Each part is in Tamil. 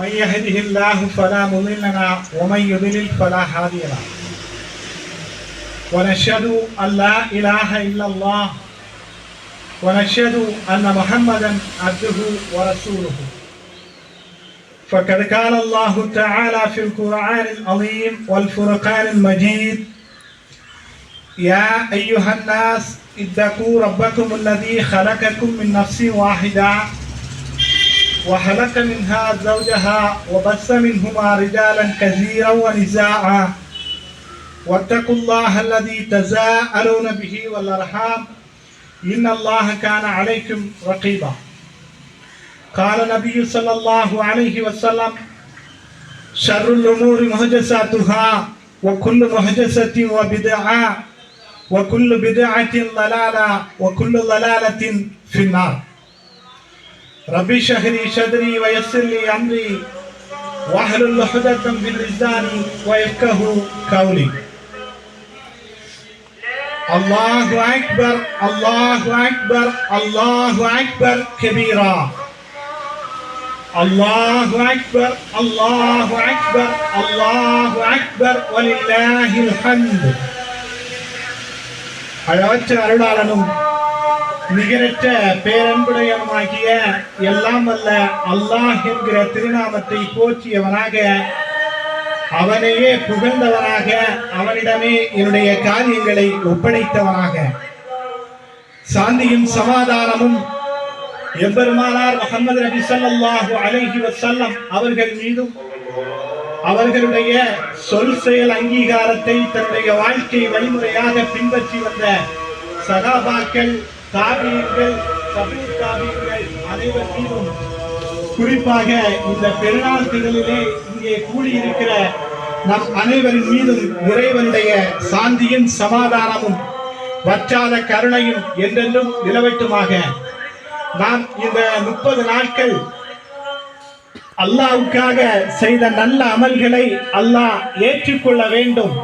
من يهده الله فلا مضل ومن يضلل فلا هادي له. ونشهد أن لا إله إلا الله. ونشهد أن محمدا عبده ورسوله. فقد قال الله تعالى في القرآن العظيم والفرقان المجيد يا أيها الناس اتقوا ربكم الذي خلقكم من نفس واحدة وخلق منها زوجها وبث منهما رجالا كثيرا ونساء. واتقوا الله الذي تساءلون به والأرحام. إن الله كان عليكم رقيبا. قال النبي صلى الله عليه وسلم شر الأمور محدثاتها وكل محدثة وبدعة وكل بدعة ضلالة وكل ضلالة في النار. ربي شهري شدري ويسر لي أمري. وأهل عقدة من لساني ويفكه قولي. الله أكبر الله أكبر الله أكبر كبيرا. الله أكبر الله أكبر الله أكبر ولله الحمد. അഴവറ്റ അരുളാളനും நிகரற்ற பேரன்புடையவனாகிய எல்லாம் அல்ல அல்லாஹ் என்கிற திருநாமத்தை போற்றியவனாக அவனையே புகழ்ந்தவனாக அவனிடமே என்னுடைய காரியங்களை ஒப்படைத்தவனாக. சாந்தியும் சமாதானமும் எம்பெருமானார் முகமது நபி ஸல்லல்லாஹு அலஹி வசல்லம் அவர்கள் மீதும் அவர்களுடைய சொல் செயல் அங்கீகாரத்தை தன்னுடைய வாழ்க்கை வழிமுறையாக பின்பற்றி வந்த சகாபாக்கள் தாபியங்கள் சபீர் தாபியங்கள் அனைவர் மீதும் குறிப்பாக இந்த பெருநாள் திடலிலே இங்கே கூடியிருக்கிற நம் அனைவரின் மீதும் இறைவனுடைய சாந்தியும் சமாதானமும் வற்றாத கருணையும் என்றென்றும் நிலவட்டுமாக. நாம் இந்த முப்பது நாட்கள் அல்லாவுக்காக செய்த நல்ல அமல்களை அல்லாஹ் ஏற்றுக்கொள்ள வேண்டும்.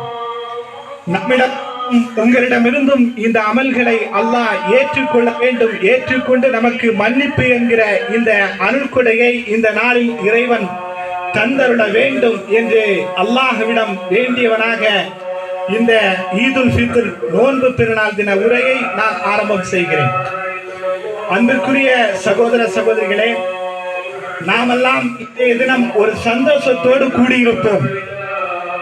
நம்மிடம் உங்களிடமிருந்தும் இந்த அமல்களை அல்லாஹ் ஏற்றுக்கொள்ள வேண்டும். ஏற்றுக்கொண்டு நமக்கு மன்னிப்பு என்கிற இந்த அருள்கொடையை இந்த நாளில் இறைவன் தந்தருட வேண்டும் என்று அல்லாஹ்விடம் வேண்டியவனாக இந்த ஈதுல் ஃபித்ர் நோன்பு பெருநாள் தின உரையை நான் ஆரம்பம் செய்கிறேன். அன்புக்குரிய சகோதர சகோதரிகளே நாமெல்லாம் இன்றைய தினம் ஒரு சந்தோஷத்தோடு கூடியிருப்போம்.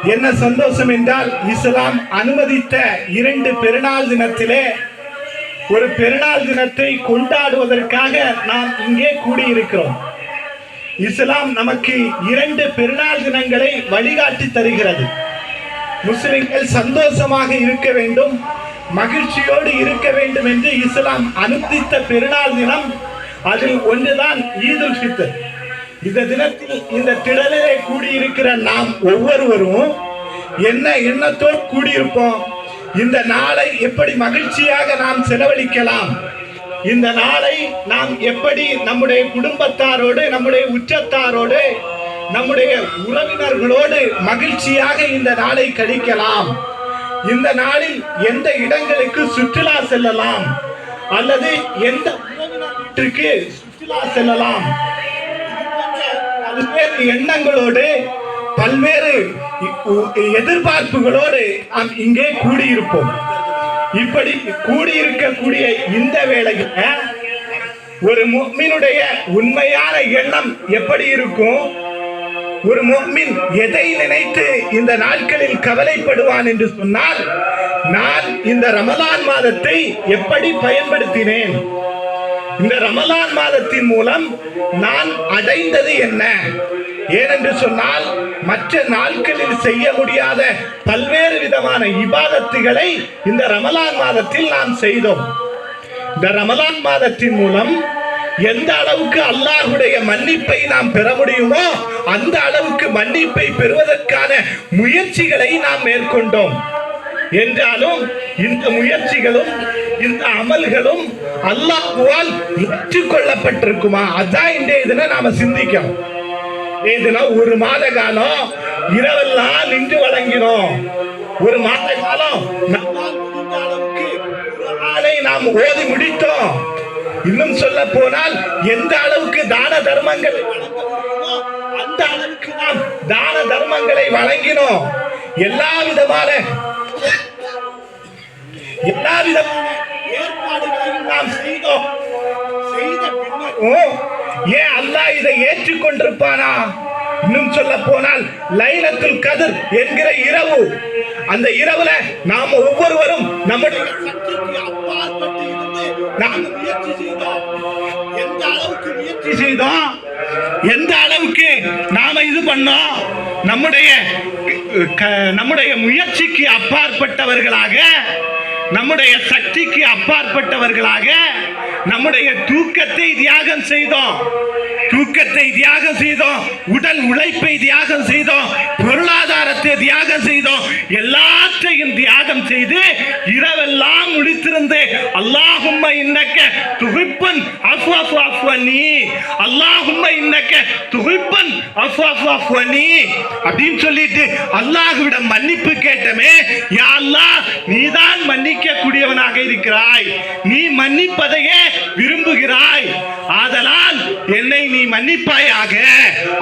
என்ன சந்தோஷம் என்றால் இஸ்லாம் அனுமதித்த இரண்டு பெருநாள் தினத்திலே ஒரு பெருநாள் தினத்தை கொண்டாடுவதற்காக நாம் இங்கே கூடியிருக்கிறோம். இஸ்லாம் நமக்கு இரண்டு பெருநாள் தினங்களை வழிகாட்டி தருகிறது. முஸ்லிம்கள் சந்தோஷமாக இருக்க வேண்டும் மகிழ்ச்சியோடு இருக்க வேண்டும் என்று இஸ்லாம் அனுமதித்த பெருநாள் தினம் அதில் ஒன்றுதான் ஈதுல் ஃபித்தர் இந்த தினத்தில் இந்த திடலிலே கூடியிருக்கிற நாம் ஒவ்வொருவரும் என்ன எண்ணத்தோடு கூடியிருப்போம்? இந்த நாளை எப்படி மகிழ்ச்சியாக நாம் செலவழிக்கலாம்? இந்த நாளை நாம் எப்படி நம்முடைய குடும்பத்தாரோடு நம்முடைய உச்சத்தாரோடு நம்முடைய உறவினர்களோடு மகிழ்ச்சியாக இந்த நாளை கழிக்கலாம்? இந்த நாளில் எந்த இடங்களுக்கு சுற்றுலா செல்லலாம்? அல்லது எந்த உறவினர் வீட்டிற்கு சுற்றுலா செல்லலாம்? பல்வேறு எண்ணங்களோடு பல்வேறு எதிர்பார்ப்புகளோடு நாம் இங்கே கூடியிருப்போம். இப்படி கூடியிருக்கக்கூடிய இந்த வேளையில் ஒரு முக்மினுடைய உண்மையான எண்ணம் எப்படி இருக்கும்? ஒரு முக்மின் எதை நினைத்து இந்த நாட்களில் கவலைப்படுவான் என்று சொன்னால் நான் இந்த ரமலான் மாதத்தை எப்படி பயன்படுத்தினேன்? இந்த ரமலான் மாதத்தின் மூலம் நான் அடைந்தது என்ன? ஏனென்று சொன்னால் மற்ற நாட்களில் செய்ய முடியாத பல்வேறு விதமான இபாதத்துகளை இந்த ரமலான் மாதத்தில் நாம் செய்தோம். இந்த ரமலான் மாதத்தின் மூலம் எந்த அளவுக்கு அல்லாஹுடைய மன்னிப்பை நாம் பெற முடியுமோ அந்த அளவுக்கு மன்னிப்பை பெறுவதற்கான முயற்சிகளை நாம் மேற்கொண்டோம். என்றாலும் இந்த முயற்சிகளும் இந்த அமல்களும் அல்லாஹுவால் ஏற்றுக்கொள்ளப்பட்டிருக்குமா? அதான் இன்றைய தினம் நாம சிந்திக்கணும். ஏதுனா ஒரு மாத காலம் இரவெல்லாம் நின்று வழங்கினோம். ஒரு மாத காலம் அளவுக்கு நாம் ஓதி முடித்தோம். இன்னும் சொல்ல போனால் எந்த அளவுக்கு தான தர்மங்கள் அந்த அளவுக்கு நாம் தான தர்மங்களை வழங்கினோம். எல்லா விதமான எல்லா விதமான நாம் செய்தோம். செய்த பின்னரும் ஏன் அல்லாஹ் இதை ஏற்றுக்கொண்டிருப்பானா? இன்னும் சொல்ல போனால் லைலத்துல் கதிர் என்கிற இரவு. அந்த இரவுல நாம ஒவ்வொருவரும் நம்முடைய சக்திக்கு அப்பாற்பட்டு இருந்து நாம் முயற்சி செய்தோம். எந்த அளவுக்கு முயற்சி செய்தோம்? எந்த அளவுக்கு நாம இது பண்ணோம்? நம்முடைய நம்முடைய முயற்சிக்கு அப்பாற்பட்டவர்களாக நம்முடைய சக்திக்கு அப்பாற்பட்டவர்களாக நம்முடைய தூக்கத்தை தியாகம் செய்தோம். தூக்கத்தை தியாகம் செய்தோம். உடல் உழைப்பை தியாகம் செய்தோம். பொருளாதாரத்தை தியாகம் செய்தோம். எல்லாற்றையும் தியாகம் செய்து இரவெல்லாம் முடித்திருந்து அல்லாஹும்ம இன்னக்க துகிப்பன் அஃப்வாஃப்வாஃப்வனி அல்லாஹும்ம இன்னக்க துகிப்பன் அஃப்வாஃப்வாஃப்வனி அப்படின்னு சொல்லிட்டு அல்லாஹுவிடம் மன்னிப்பு கேட்டமே யா அல்லாஹ் நீதான் கூடியவனாக இருக்கிறாய். நீ மன்னிப்பதையே விரும்புகிறாய். ஆதலால் என்னை நீ மன்னிப்பாயாக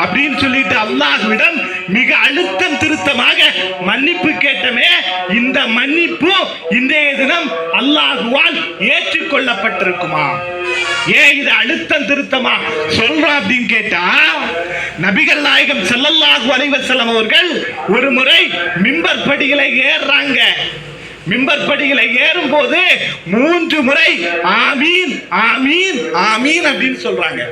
அப்படின்னு சொல்லிட்டு அல்லாஹ்விடம் மிக அழுத்தம் திருத்தமாக மன்னிப்பு கேட்டமே இந்த மன்னிப்பு இன்றைய தினம் அல்லாஹுவால் ஏற்றுக்கொள்ளப்பட்டிருக்குமா? ஏன் இது அழுத்தம் திருத்தமா சொல்றோம் அப்படின்னு கேட்டா நபிகள் நாயகம் ஸல்லல்லாஹு அலைஹி அவர்கள் ஒரு முறை மிம்பர் படிகளை ஏறுறாங்க. மிம்பர் படிகளை ஏறும்போது மூன்று முறை ஆமீன் ஆமீன் ஆமீன் அப்படின்னு சொல்றாங்க.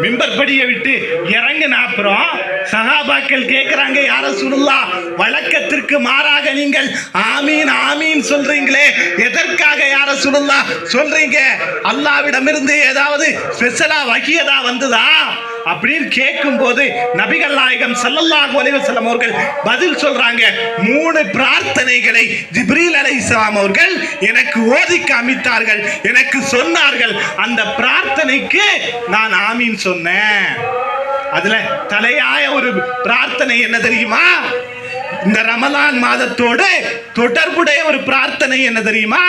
மிம்பர் படியை விட்டு இறங்கின அப்புறம் சகாபாக்கள் கேட்கிறாங்க யார சுருல்லா வழக்கத்திற்கு மாறாக நீங்கள் ஆமீன் ஆமீன் சொல்றீங்களே. எதற்காக யார சுருல்லா சொல்றீங்க? அல்லாவிடமிருந்து ஏதாவது ஸ்பெஷலா வகியதா வந்துதா? அப்படின்னு கேட்கும்போது நபிகள் நாயகம் ஸல்லல்லாஹு அலைஹி வஸல்லம் அவர்கள் பதில் சொல்றாங்க. மூணு பிரார்த்தனைகளை ஜிப்ரீல் அலைஹிஸ்ஸலாம் அவர்கள் எனக்கு ஓதி காமித்தார்கள் எனக்கு சொன்னார்கள். அந்த பிரார்த்தனைக்கு நான் ஆமீன் சொன்னேன். அதுல தலையாய ஒரு பிரார்த்தனை என்ன தெரியுமா? இந்த ரமலான் மாதத்தோடு தொடர்புடைய ஒரு பிரார்த்தனை என்ன தெரியுமா?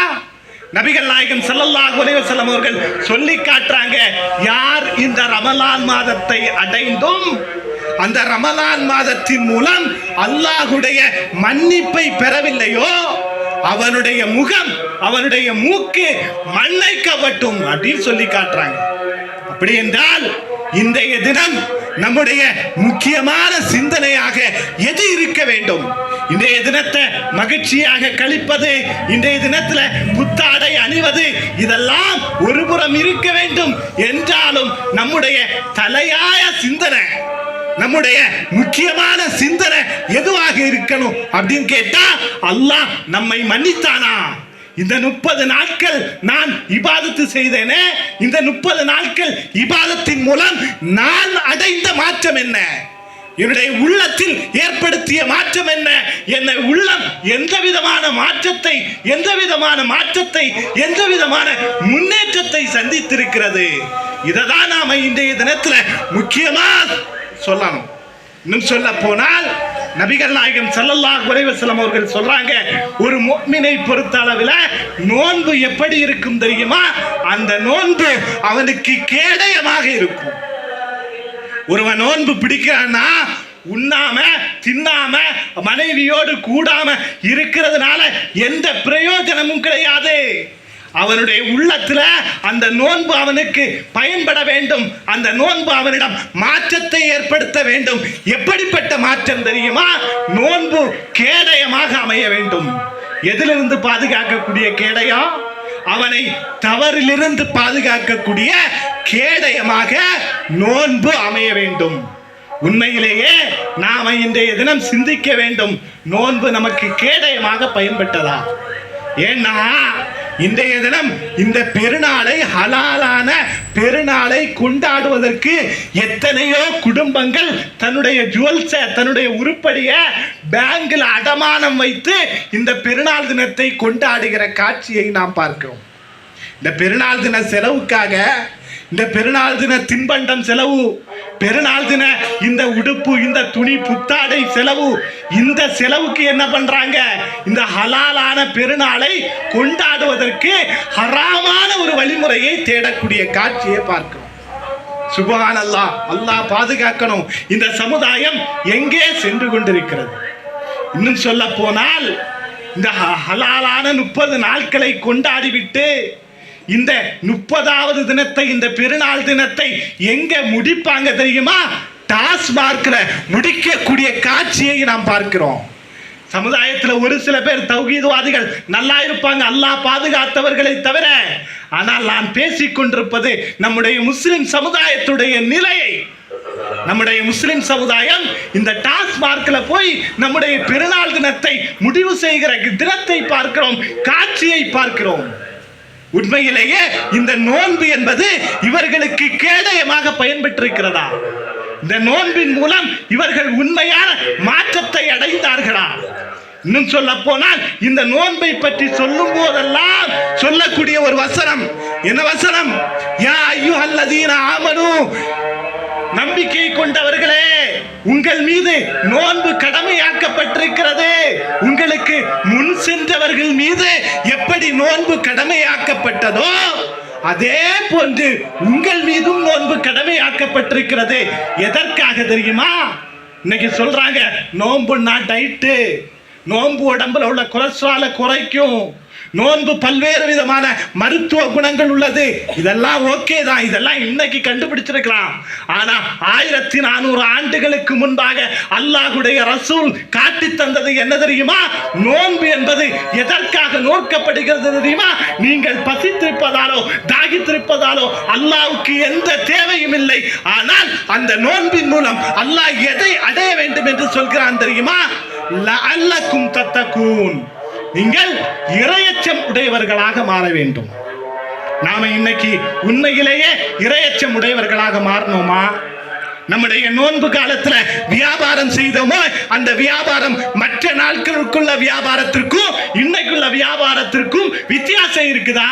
நபிகள் நாயகம் செல்லல்லாஹ் அலைஹி வஸல்லம் அவர்கள் சொல்லி காட்டுறாங்க யார் இந்த ரமலான் மாதத்தை அடைந்தும் அந்த ரமலான் மாதத்தின் மூலம் அல்லாஹுடைய மன்னிப்பை பெறவில்லையோ அவனுடைய முகம் அவனுடைய மூக்கு மண்ணை கவட்டும் அப்படின்னு சொல்லி காட்டுறாங்க. அப்படி என்றால் இன்றைய தினம் நம்முடைய முக்கியமான சிந்தனையாக எது இருக்க வேண்டும்? இன்றைய தினத்தை மகிழ்ச்சியாக கழிப்பது இன்றைய தினத்துல புத்தாடை அணிவது இதெல்லாம் ஒருபுறம் இருக்க வேண்டும் என்றாலும் நம்முடைய தலையாய சிந்தனை நம்முடைய முக்கியமான சிந்தனை எதுவாக இருக்கணும் அப்படின்னு கேட்டா அல்லாஹ் நம்மை மன்னித்தானா? இந்த முப்பது நாட்கள் நான் இபாதத்து செய்தேனே இந்த முப்பது நாட்கள் இபாதத்தின் மூலம் நான் அடைந்த மாற்றம் என்ன? என்னுடைய உள்ளத்தில் ஏற்படுத்திய மாற்றம் என்ன? என்னை உள்ளம் எந்த விதமான மாற்றத்தை எந்த விதமான மாற்றத்தை எந்த விதமான முன்னேற்றத்தை சந்தித்திருக்கிறது? இதை தான் நாம இன்றைய தினத்தில் முக்கியமாக சொல்லணும். இன்னும் சொல்ல போனால் நபிகள் நாயகம் ஸல்லல்லாஹு குறைவசலம் அவர்கள் சொல்றாங்க ஒரு முஃமினை பொறுத்த அளவில் நோன்பு எப்படி இருக்கும் தெரியுமா? அந்த நோன்பு அவனுக்கு கேடயமாக இருக்கும். ஒருவன் நோன்பு பிடிக்கிறான்னா உண்ணாம தின்னாம மனைவியோடு கூடாம இருக்கிறதுனால எந்த பிரயோஜனமும் கிடையாது. அவனுடைய உள்ளத்துல அந்த நோன்பு அவனுக்கு பயன்பட வேண்டும். அந்த நோன்பு அவனிடம் மாற்றத்தை ஏற்படுத்த வேண்டும். எப்படிப்பட்ட மாற்றம் தெரியுமா? நோன்பு கேடயமாக அமைய வேண்டும். எதிலிருந்து பாதுகாக்கக்கூடிய கேடயம்? அவனை தவறிலிருந்து பாதுகாக்கக்கூடிய கேடயமாக நோன்பு அமைய வேண்டும். உண்மையிலேயே நாம இன்றைய தினம் சிந்திக்க வேண்டும். நோன்பு நமக்கு கேடயமாக பயன்பட்டதா? ஏன்னா இன்றைய தினம் இந்த பெருநாளை ஹலாலான பெருநாளை கொண்டாடுவதற்கு எத்தனையோ குடும்பங்கள் தன்னுடைய ஜுவல்ஸை தன்னுடைய உருப்படியை பேங்கில் அடமானம் வைத்து இந்த பெருநாள் தினத்தை கொண்டாடுகிற காட்சியை நாம் பார்க்கிறோம். இந்த பெருநாள் தின செலவுக்காக இந்த பெருநாள் தின தின்பண்டம் செலவு. பெருநாள் தின இந்த உடுப்பு இந்த துணி புத்தாடை செலவு. இந்த செலவுக்கு என்ன பண்றாங்க? இந்த ஹலாலான பெருநாளை கொண்டாடுவதற்கு ஹராமான ஒரு வழிமுறையை தேடக்கூடிய காட்சியை பார்க்கிறோம். சுபகான் அல்லாஹ் அல்லாஹ் பாதுகாக்கணும். இந்த சமுதாயம் எங்கே சென்று கொண்டிருக்கிறது? இன்னும் சொல்ல போனால் இந்த ஹ- ஹலாலான முப்பது நாட்களை கொண்டாடிவிட்டு இந்த முப்பதாவது தினத்தை இந்த பெருநாள் தினத்தை எங்க முடிப்பாங்க தெரியுமா? டாஸ்மார்க்ல முடிக்கக்கூடிய காட்சியை நாம் பார்க்கிறோம். சமுதாயத்தில் ஒரு சில பேர் தௌகீதவாதிகள் நல்லா இருப்பாங்க அல்லாஹ் பாதுகாத்தவர்களை தவிர. ஆனால் நான் பேசிக்கொண்டிருப்பது நம்முடைய முஸ்லிம் சமுதாயத்துடைய நிலையை. நம்முடைய முஸ்லிம் சமுதாயம் இந்த டாஸ்மார்க்ல போய் நம்முடைய பெருநாள் தினத்தை முடிவு செய்கிற தினத்தை பார்க்கிறோம் காட்சியை பார்க்கிறோம். உண்மையிலேயே இந்த நோன்பு என்பது இவர்களுக்கு கேடயமாக பயன்பெற்றிருக்கிறதா? இந்த நோன்பின் மூலம் இவர்கள் உண்மையான மாற்றத்தை அடைந்தார்களா? இன்னும் சொல்ல போனால் இந்த நோன்பை பற்றி சொல்லும் போதெல்லாம் சொல்லக்கூடிய ஒரு வசனம். என்ன வசனம்? யா ஐயோ அல்லதீன ஆமனு. நம்பிக்கை கொண்டவர்களே உங்கள் மீது நோன்பு கடமையாக்கப்பட்டிருக்கிறது. உங்களுக்கு முன் சென்றவர்கள் மீது எப்படி நோன்பு கடமையாக்கப்பட்டதோ அதே போன்று உங்கள் மீதும் நோன்பு கடமையாக்கப்பட்டிருக்கிறது. எதற்காக தெரியுமா? இன்னைக்கு சொல்றாங்க நோன்புன்னா டைட்டு நோன்பு உடம்புல உள்ள கொலஸ்ட்ராலை குறைக்கும். நோன்பு பல்வேறு விதமான மருத்துவ குணங்கள் உள்ளது. இதெல்லாம் ஓகே தான். இதெல்லாம் இன்னைக்கு கண்டுபிடிச்சிருக்கலாம். ஆனா ஆயிரத்தி நானூறு ஆண்டுகளுக்கு முன்பாக அல்லாஹுடைய ரசூல் காட்டி தந்தது என்ன தெரியுமா? நோன்பு என்பது எதற்காக நோக்கப்படுகிறது தெரியுமா? நீங்கள் பசித்திருப்பதாலோ தாகித்திருப்பதாலோ அல்லாவுக்கு எந்த தேவையும் இல்லை. ஆனால் அந்த நோன்பின் மூலம் அல்லாஹ் எதை அடைய வேண்டும் என்று சொல்கிறான் தெரியுமா? லஅல்லக்கும் தத்தக்கூன் நீங்கள் இரையச்சம் உடையவர்களாக மாற வேண்டும். நாம இன்னைக்கு உண்மையிலேயே இரையச்சம் உடையவர்களாக மாறணுமா? நம்முடைய நோன்பு காலத்துல வியாபாரம் செய்தோமோ? அந்த வியாபாரம் மற்ற நாட்களுக்குள்ள வியாபாரத்திற்கும் இன்னைக்குள்ள வியாபாரத்திற்கும் வித்தியாசம் இருக்குதா?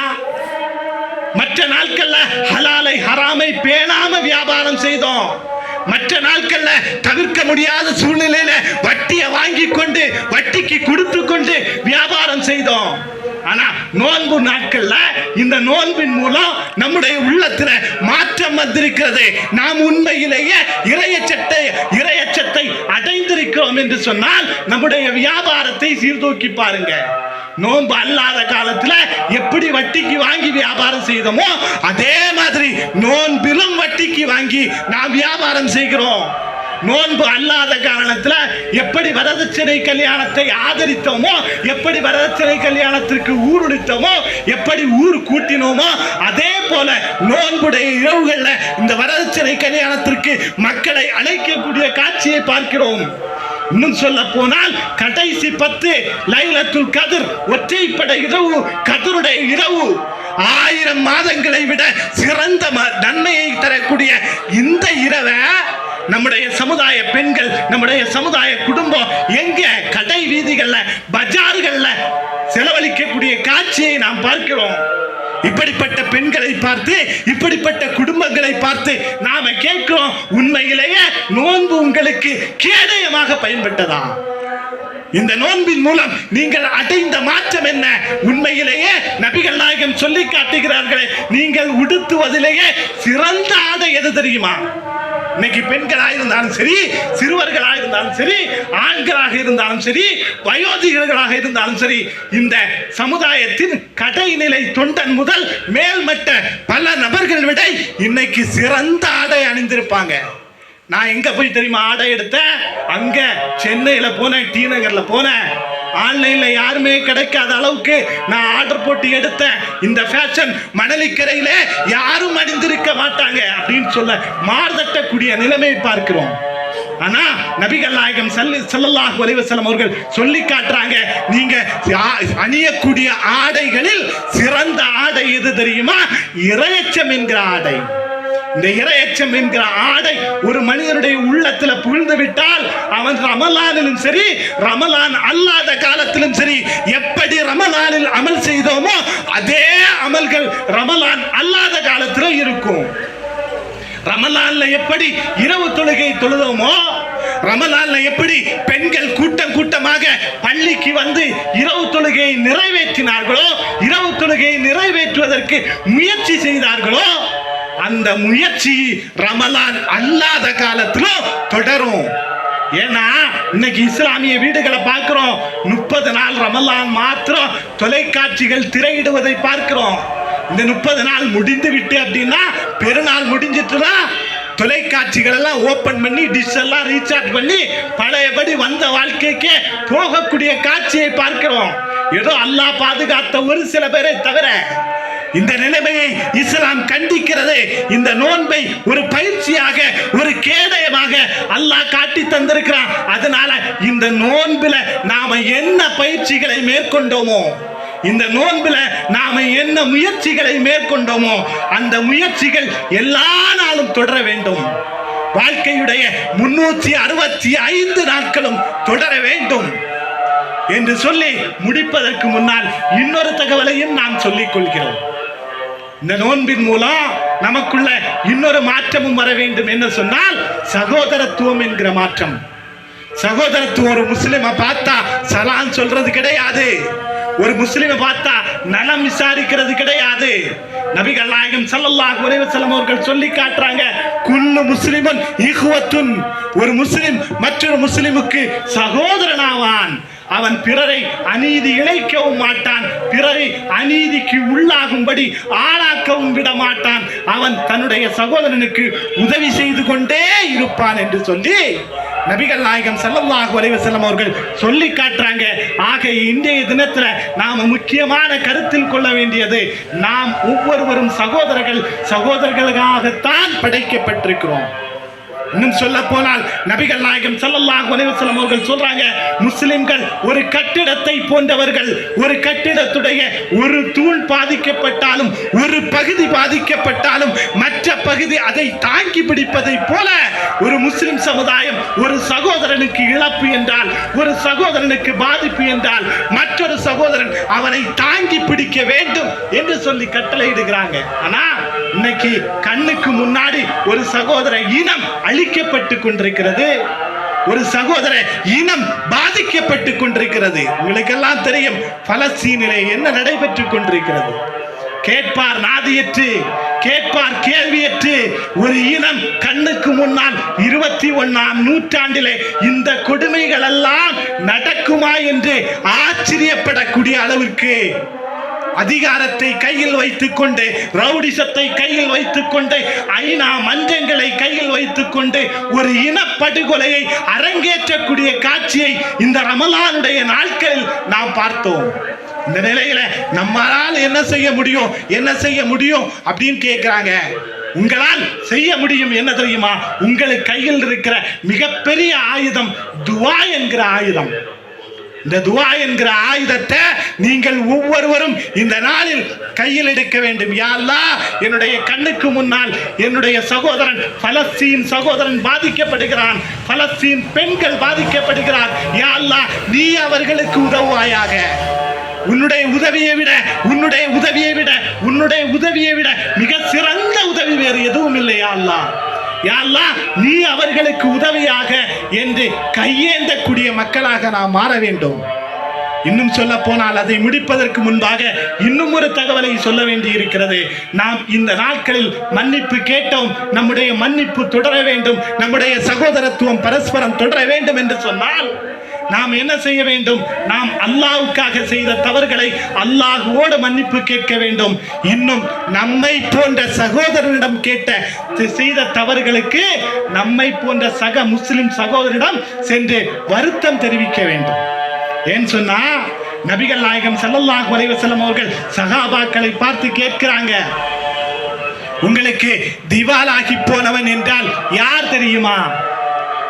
மற்ற நாட்கள்ல ஹலாலை ஹராமை பேணாம வியாபாரம் செய்தோம். மற்ற நாட்கள்ல தவிர்க்க முடியாத சூழ்நிலையில வட்டியை வாங்கி கொண்டு வட்டிக்கு கொடுத்து கொண்டு வியாபாரம் செய்தோம். ஆனா நோன்பு நாட்கள்ல இந்த நோன்பின் மூலம் நம்முடைய உள்ளத்துல மாற்றம் வந்திருக்கிறது. நாம் உண்மையிலேயே இறையச்சத்தை இறையச்சத்தை அடைந்திருக்கிறோம் என்று சொன்னால் நம்முடைய வியாபாரத்தை சீர்தூக்கி பாருங்க. நோன்பு அல்லாத காலத்துல எப்படி வட்டிக்கு வாங்கி வியாபாரம் செய்தோமோ அதே மாதிரி நோன்பிலும் வட்டிக்கு வாங்கி நாம் வியாபாரம் செய்கிறோம். நோன்பு அல்லாத காரணத்துல எப்படி வரதட்சணை கல்யாணத்தை ஆதரித்தோமோ எப்படி வரதட்சணை கல்யாணத்திற்கு ஊருடித்தோமோ எப்படி ஊர் கூட்டினோமோ அதே போல நோன்புடைய இரவுகள்ல இந்த வரதட்சணை கல்யாணத்திற்கு மக்களை அழைக்கக்கூடிய காட்சியை பார்க்கிறோம். இன்னும் சொல்ல போனால் கடைசி பத்து லைலத்துல் கதிர் ஒற்றைப்படை இரவு கதிருடைய இரவு. ஆயிரம் மாதங்களை விட சிறந்த ம- நன்மையை தரக்கூடிய இந்த இரவை நம்முடைய சமுதாய பெண்கள் நம்முடைய சமுதாய குடும்பம் எங்க? கடை வீதிகள்ல பஜார்கள்ல செலவழிக்கக்கூடிய காட்சியை நாம் பார்க்கிறோம். இப்படிப்பட்ட பெண்களை பார்த்து இப்படிப்பட்ட குடும்பங்களை பார்த்து நாம கேட்கிறோம் உண்மையிலேயே நோன்பு உங்களுக்கு கேடயமாக பயன்பட்டதா? இந்த நோன்பின் மூலம் நீங்கள் அடைந்த மாற்றம் என்ன? உண்மையிலேயே நபிகள் நாயகம் சொல்லி காட்டுகிறார்களே நீங்கள் உடுத்துவதிலேயே சிறந்த ஆடை எது தெரியுமா? இன்னைக்கு பெண்களாக இருந்தாலும் சரி சிறுவர்களாக இருந்தாலும் சரி ஆண்களாக இருந்தாலும் சரி வயோதிகர்களாக இருந்தாலும் சரி இந்த சமுதாயத்தின் கடைநிலை தொண்டன் முதல் மேல்மட்ட பல நபர்கள் விட இன்னைக்கு சிறந்த ஆடை அணிந்திருப்பாங்க. நான் எங்க போய் தெரியுமா ஆடை எடுத்தேன்? அங்க சென்னையில போனேன் டி நகர்ல போனேன். ஆன்லைன்ல யாருமே கிடைக்காத அளவுக்கு நான் ஆர்டர் போட்டு எடுத்தேன். இந்த ஃபேஷன் மணலிக்கரையில யாரும் அணிந்திருக்க மாட்டாங்க அப்படின்னு சொல்ல மாறுதட்டக்கூடிய நிலைமையை பார்க்கிறோம். ஆனா நபிகள் நாயகம் சல்லி ஸல்லல்லாஹு அலைஹி அவர்கள் சொல்லி காட்டுறாங்க நீங்க அணியக்கூடிய ஆடைகளில் சிறந்த ஆடை எது தெரியுமா? இரையச்சம் என்கிற ஆடை. இந்த இரையச்சம் என்கிற ஆடை ஒரு மனிதனுடைய உள்ளத்துல புகுந்து விட்டால் அவன் ரமலானிலும் சரி ரமலான் அல்லாத காலத்திலும் சரி எப்படி ரமலானில் அமல் செய்தோமோ அதே அமல்கள் ரமலான் அல்லாத காலத்திலும் இருக்கும். ரமலான்ல எப்படி இரவு தொழுகை தொழுதோமோ ரமலான்ல எப்படி பெண்கள் கூட்டம் கூட்டமாக பள்ளிக்கு வந்து இரவு தொழுகையை நிறைவேற்றினார்களோ இரவு தொழுகையை நிறைவேற்றுவதற்கு முயற்சி செய்தார்களோ அந்த முயற்சி ரமலான் அல்லாத காலத்திலும் தொடரும். ஏன்னா இன்னைக்கு இஸ்லாமிய வீடுகளை பார்க்கிறோம். முப்பது நாள் ரமலான் மாத்திரம் தொலைக்காட்சிகள் திரையிடுவதை பார்க்கிறோம். இந்த முப்பது நாள் முடிந்து விட்டு அப்படின்னா பெருநாள் முடிஞ்சிட்டுனா தொலைக்காட்சிகள் எல்லாம் ஓப்பன் பண்ணி டிஷ் எல்லாம் ரீசார்ஜ் பண்ணி பழையபடி வந்த வாழ்க்கைக்கே போகக்கூடிய காட்சியை பார்க்கிறோம். ஏதோ அல்லாஹ் பாதுகாத்த ஒரு சில பேரை தவிர இந்த நிலைமையை இஸ்லாம் கண்டிக்கிறது. இந்த நோன்பை ஒரு பயிற்சியாக ஒரு கேடயமாக அல்லாஹ் காட்டி தந்திருக்கிறான். அதனால இந்த நோன்பில் நாம என்ன பயிற்சிகளை மேற்கொண்டோமோ இந்த நோன்பில் நாம என்ன முயற்சிகளை மேற்கொண்டோமோ அந்த முயற்சிகள் எல்லா நாளும் தொடர வேண்டும். வாழ்க்கையுடைய முன்னூற்றி அறுபத்தி ஐந்து நாட்களும் தொடர வேண்டும் என்று சொல்லி முடிப்பதற்கு முன்னால் இன்னொரு தகவலையும் நாம் சொல்லிக் கொள்கிறோம். இந்த நோன்பின் மூலம் நமக்குள்ள இன்னொரு மாற்றமும் வர வேண்டும் என்று சொன்னால் சகோதரத்துவம் என்கிற மாற்றம். சகோதரத்துவம் ஒரு முஸ்லிமை பார்த்தா சலான் சொல்றது கிடையாது. ஒரு முஸ்லிமை பார்த்தா நலம் விசாரிக்கிறது கிடையாது. நபிகள் நாயகம் ஸல்லல்லாஹு அலைஹி வஸல்லம் அவர்கள் சொல்லி காட்டுறாங்க குல்லு முஸ்லிமன் இஹ்வத்துன். ஒரு முஸ்லிம் மற்றொரு முஸ்லிமுக்கு சகோதரனாவான். அவன் பிறரை அநீதி இழைக்கவும் மாட்டான். பிறரை அநீதிக்கு உள்ளாகும்படி ஆளாக்கவும் விட மாட்டான் அவன் தன்னுடைய சகோதரனுக்கு உதவி செய்து கொண்டே இருப்பான் என்று சொல்லி நபிகள் நாயகம் ஸல்லல்லாஹு அலைஹி செல்லம் அவர்கள் சொல்லி காட்டுறாங்க. ஆக இன்றைய தினத்தில் நாம் முக்கியமான கருத்தில் கொள்ள வேண்டியது நாம் ஒவ்வொருவரும் சகோதரர்கள் சகோதரர்களுக்காகத்தான் படைக்கப்பட்டிருக்கிறோம். இன்னும் சொல்ல போனால் நபிகள் நாயகம் ஸல்லல்லாஹு உலகம் அவர்கள் சொல்றாங்க முஸ்லிம்கள் ஒரு கட்டிடத்தை போன்றவர்கள் ஒரு கட்டிடத்துடைய ஒரு தூண் பாதிக்கப்பட்டாலும் ஒரு பகுதி பாதிக்கப்பட்டாலும் மற்ற பகுதி அதை தாங்கி பிடிப்பதை போல ஒரு முஸ்லிம் சமுதாயம் ஒரு சகோதரனுக்கு இழப்பு என்றால் ஒரு சகோதரனுக்கு பாதிப்பு என்றால் மற்றொரு சகோதரன் அவனை தாங்கி பிடிக்க வேண்டும் என்று சொல்லி கட்டளையிடுகிறாங்க. ஆனால் இன்னைக்கு கண்ணுக்கு முன்னாடி ஒரு சகோதர இனம் அழிக்கப்பட்டு கொண்டிருக்கிறது. ஒரு சகோதர இனம் பாதிக்கப்பட்டு கொண்டிருக்கிறது. உங்களுக்கெல்லாம் தெரியும் பலஸ்தீனிலே என்ன நடைபெற்று கொண்டிருக்கிறது. கேட்பார் நாதியற்று கேட்பார் கேள்வியற்று. ஒரு இனம் கண்ணுக்கு முன்னால் இருபத்தி ஒன்னாம் நூற்றாண்டிலே இந்த கொடுமைகள் எல்லாம் நடக்குமா என்று ஆச்சரியப்படக்கூடிய அளவிற்கு அதிகாரத்தை கையில் வைத்துக் கொண்டு ரவுடிசத்தை கையில் வைத்துக் கொண்டு ஐநா மன்றங்களை கையில் வைத்துக் கொண்டு ஒரு இனப்படுகொலையை அரங்கேற்றக்கூடிய காட்சியை இந்த ரமலானுடைய நாட்களில் நாம் பார்த்தோம். இந்த நிலையில நம்மளால் என்ன செய்ய முடியும் என்ன செய்ய முடியும் அப்படின்னு கேட்கிறாங்க உங்களால் செய்ய முடியும் என்ன தெரியுமா? உங்களுக்கு கையில் இருக்கிற மிகப்பெரிய ஆயுதம் துவா என்கிற ஆயுதம். இந்த துவா என்கிற ஆயுதத்தை நீங்கள் ஒவ்வொருவரும் இந்த நாளில் கையில் எடுக்க வேண்டும். யாழ்லா என்னுடைய கண்ணுக்கு முன்னால் என்னுடைய சகோதரன் பலஸ்தீன் சகோதரன் பாதிக்கப்படுகிறான். பலஸ்தீன் பெண்கள் பாதிக்கப்படுகிறார். யாழ்லா நீ அவர்களுக்கு உதவுவாயாக. உன்னுடைய உதவியை விட உன்னுடைய உதவியை விட உன்னுடைய உதவியை விட மிக சிறந்த உதவி வேறு எதுவும் இல்லையா அல்லா யாழ்லா நீ அவர்களுக்கு உதவியாக என்று கையேந்தக்கூடிய மக்களாக நாம் மாற வேண்டும். இன்னும் சொல்ல போனால் அதை முடிப்பதற்கு முன்பாக இன்னும் ஒரு தகவலை சொல்ல வேண்டி இருக்கிறது நாம் இந்த நாட்களில் மன்னிப்பு கேட்டோம் நம்முடைய மன்னிப்பு தொடர வேண்டும் நம்முடைய சகோதரத்துவம் பரஸ்பரம் தொடர வேண்டும் என்று சொன்னால் நாம் என்ன செய்ய வேண்டும்? நாம் அல்லாஹ்வுக்காக செய்த தவறுகளை அல்லாஹோடு மன்னிப்பு கேட்க வேண்டும். இன்னும் நம்மை போன்ற சகோதரனிடம் கேட்ட செய்த தவறுகளுக்கு நம்மை போன்ற சக முஸ்லிம் சகோதரிடம் சென்று வருத்தம் தெரிவிக்க வேண்டும். ஏன் சொன்னா நபிகள் நாயகம் சல்லல்லாஹ் அலைஹி அவர்கள் சகாபாக்களை பார்த்து கேட்கிறாங்க. உங்களுக்கு திவாலாகி போனவன் என்றால் யார் தெரியுமா?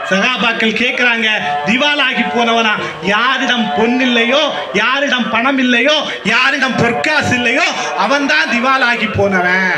சகாபாக்கள் கேட்குறாங்க திவாலாகி போனவனா யாரிடம் பொன் இல்லையோ யாரிடம் பணம் இல்லையோ யாரிடம் பொற்காசு இல்லையோ அவன்தான் திவாலாகி போனவன்.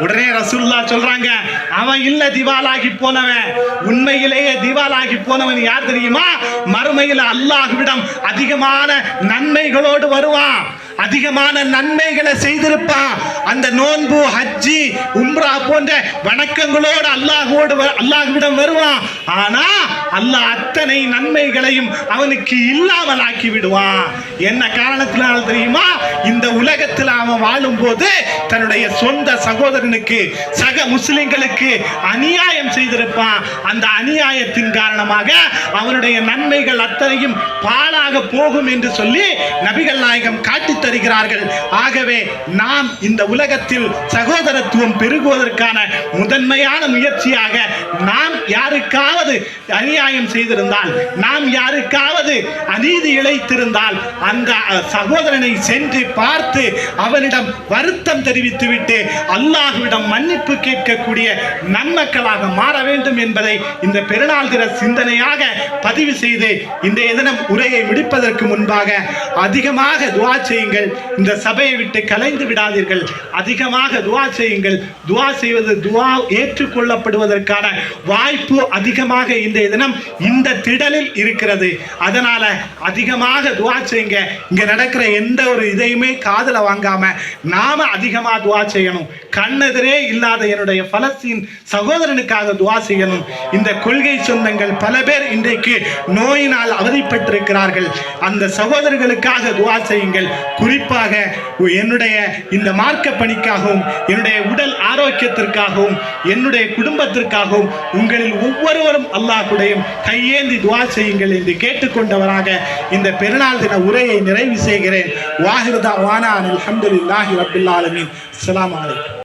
உடனே ரசூல்லா சொல்றாங்க அவன் இல்ல திவாலாகி போனவன். உண்மையிலேயே திவாலாகி போனவன் யார் தெரியுமா? மறுமையில் அல்லாஹ்விடம் அதிகமான நன்மைகளோடு வருவான். அதிகமான நன்மைகளை செய்திருப்பான் அந்த நோன்பு ஹஜ்ஜி உம்ரா போன்ற வணக்கங்களோடு அல்லாஹோடு வ- அல்லாஹ்விடம் வருவான். ஆனால் அல்லாஹ் அத்தனை நன்மைகளையும் அவனுக்கு இல்லாமல் ஆக்கி விடுவான் என்ன காரணத்தினால் தெரியுமா? இந்த உலகத்தில் அவன் வாழும் போது தன்னுடைய சொந்த சகோதரனுக்கு சக முஸ்லிம்களுக்கு அநியாயம் செய்திருப்பான். அந்த அநியாயத்தின் காரணமாக அவனுடைய நன்மைகள் அத்தனையும் பாலாக போகும் என்று சொல்லி நபிகள் நாயகம் காட்டி தருகிறார்கள். ஆகவே நாம் இந்த உலகத்தில் சகோதரத்துவம் பெருகுவதற்கான முதன்மையான முயற்சியாக நாம் யாருக்காவது அநியாயம் செய்திருந்தால் நாம் யாருக்காவது அநீதி இழைத்திருந்தால் அந்த சகோதரனை சென்று பார்த்து அவனிடம் வருத்தம் தெரிவித்துவிட்டு அல்லாஹுவிடம் மன்னிப்பு கேட்கக்கூடிய நன்மக்களாக மாற வேண்டும் என்பதை இந்த பெருநாள் தின சிந்தனையாக பதிவு செய்து இந்த தினம் உரையை முடிப்பதற்கு முன்பாக அதிகமாக துவா செய்யுங்கள். இந்த சபையை விட்டு கலைந்து விடாதீர்கள். அதிகமாக துவா செய்யுங்கள். துவா செய்வது துவா ஏற்றுக்கொள்ளப்படுவதற்கான வாய்ப்பு அதிகமாக இந்த தினம் இந்த திடலில் இருக்கிறது. அதனால அதிகமாக துவா செய்யுங்க. இங்க நடக்கிற எந்த ஒரு இதையுமே காதில் வாங்காம நாம அதிகமா துவா செய்யணும். கண்ணெதிரே இல்லாத என்னுடைய பலஸ்தீன் சகோதரனுக்காக துவா செய்யணும். இந்த கொள்கை சொந்தங்கள் பல பேர் இன்றைக்கு நோயினால் அவதிப்பட்டிருக்கிறார்கள். அந்த சகோதரர்களுக்காக துவா செய்யுங்கள். குறிப்பாக என்னுடைய இந்த மார்க்க பணிக்காகவும் என்னுடைய உடல் ஆரோக்கியத்திற்காகவும் என்னுடைய குடும்பத்திற்காகவும் உங்களில் ஒவ்வொருவரும் அல்லாஹுடையும் கையேந்தி துவா செய்யுங்கள் என்று கேட்டுக்கொண்டவராக இந்த பெருநாள் தின உரையை நிறைவு செய்கிறேன். வாஹிருதா வானா அல்ஹம்துலில்லாஹி ரப்பில் ஆலமீன். அஸ்ஸலாமு அலைக்கும்.